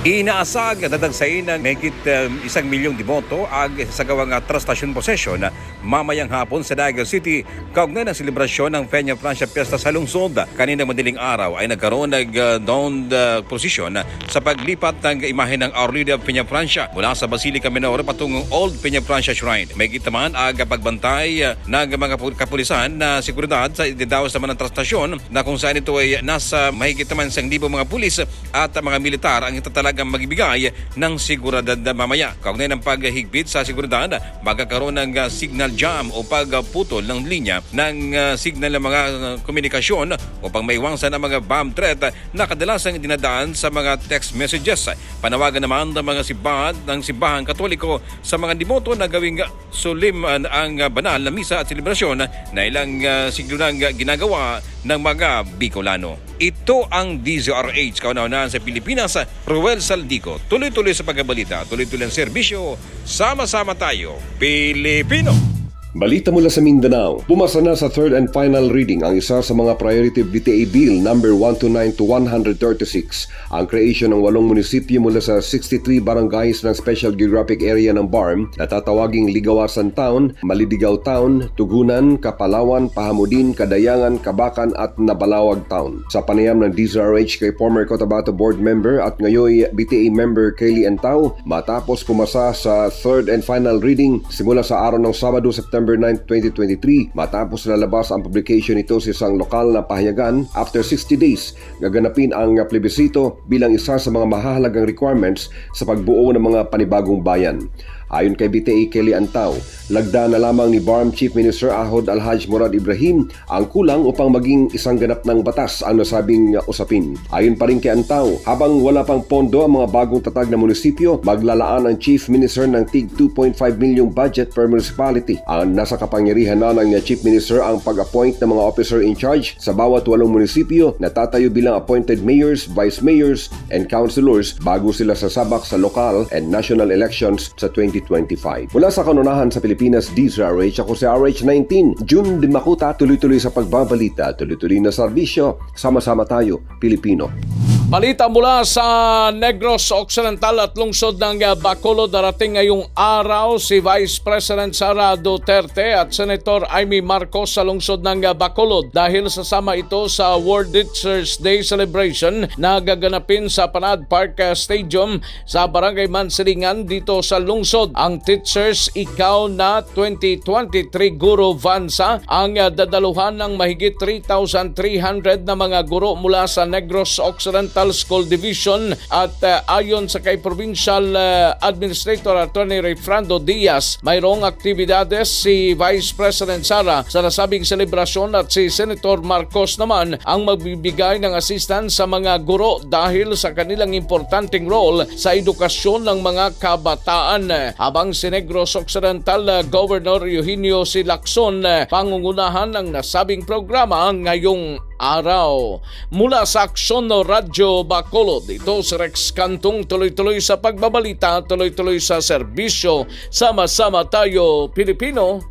Inaasag at dadagsayin ng megit um, isang milyong deboto ag sa gawang uh, trastasyon posesyon na mamayang hapon sa Dagal City kaugnay ng selebrasyon ng Peña Francia Fiesta sa lungsod. Kaninang madaling araw ay nagkaroon ng uh, dawned uh, procession sa paglipat ng imahe ng Our Lady of Peña Francia mula sa Basilica Minor patungong Old Peña Francia Shrine. May naman aga pagbantay uh, ng mga pu- kapulisan na seguridad sa ididawas naman ng trastasyon na kung saan ito ay nasa mahigit naman sa libo mga pulis at mga militar ang ito talagang magbibigay ng seguridad na mamaya. Kaugnay ng paghigpit sa seguridad, magkakaroon ng uh, signal jam o pagputol ng linya ng uh, signal ng mga uh, komunikasyon upang maiwangsan ang mga bomb threat na kadalasang dinadaan sa mga text messages. Panawagan naman ng mga simbahan ng simbahang katoliko sa mga dimoto na gawing sulim ang banal na misa at selebrasyon na ilang siglo nang ginagawa ng mga Bicolano. Ito ang DZRH, kauna-unahan sa Pilipinas, Ruel Saldico. Tuloy-tuloy sa pagkabalita, tuloy-tuloy ang serbisyo. Sama-sama tayo, Pilipino! Balita mula sa Mindanao, pumasa na sa third and final reading ang isa sa mga priority BTA Bill number 129 to 136, ang creation ng walong munisipyo mula sa 63 barangays ng Special Geographic Area ng BARM na tatawaging Ligawasan Town, Malidigaw Town, Tugunan, Kapalawan, Pahamudin, Kadayangan, Kabakan at Nabalawag Town. Sa panayam ng DZRH kay former Cotabato Board member at ngayoy BTA member Kaylee Antao, matapos pumasa sa third and final reading simula sa araw ng Sabado, September 9, 2023 matapos lalabas ang publication nito sa isang lokal na pahayagan after 60 days gaganapin ang plebisito bilang isa sa mga mahahalagang requirements sa pagbuo ng mga panibagong bayan. Ayon kay BTA Kelly Antao, lagda na lamang ni BARM Chief Minister Ahod Alhaj Murad Ibrahim ang kulang upang maging isang ganap ng batas ang nasabing usapin. Ayon pa rin kay Antao, habang wala pang pondo ang mga bagong tatag na munisipyo, maglalaan ang Chief Minister ng tig 2.5 milyong budget per municipality. Ang nasa kapangyarihan na ng Chief Minister ang pag-appoint ng mga officer in charge sa bawat walong munisipyo na tatayo bilang appointed mayors, vice mayors, and councilors bago sila sasabak sa local and national elections sa 2025. Mula sa kanunahan sa Pilipinas, DZRH, ako si RH19, June Dimakuta, tuloy-tuloy sa pagbabalita, tuloy-tuloy na serbisyo, sama-sama tayo, Pilipino. Balita mula sa Negros Occidental at lungsod ng uh, Bacolod darating ngayong araw si Vice President Sara Duterte at Senator Amy Marcos sa lungsod ng uh, Bacolod dahil sasama ito sa World Teachers Day celebration na gaganapin sa Panad Park uh, Stadium sa Barangay Mansilingan dito sa lungsod. Ang Teachers Ikaw na 2023 Guru Vansa ang uh, dadaluhan ng mahigit 3,300 na mga guro mula sa Negros Occidental School Division at uh, ayon sa kay Provincial uh, Administrator Attorney Refrando Diaz, mayroong aktibidades si Vice President Sara sa nasabing selebrasyon at si Senator Marcos naman ang magbibigay ng assistance sa mga guro dahil sa kanilang importanteng role sa edukasyon ng mga kabataan. Habang si Negros Occidental uh, Governor Eugenio Silacson uh, pangungunahan ng nasabing programa ngayong araw. Mula sa Aksyono Radyo Bacolod, ito si Rex Kantong tuloy-tuloy sa pagbabalita, tuloy-tuloy sa serbisyo. Sama-sama tayo, Pilipino,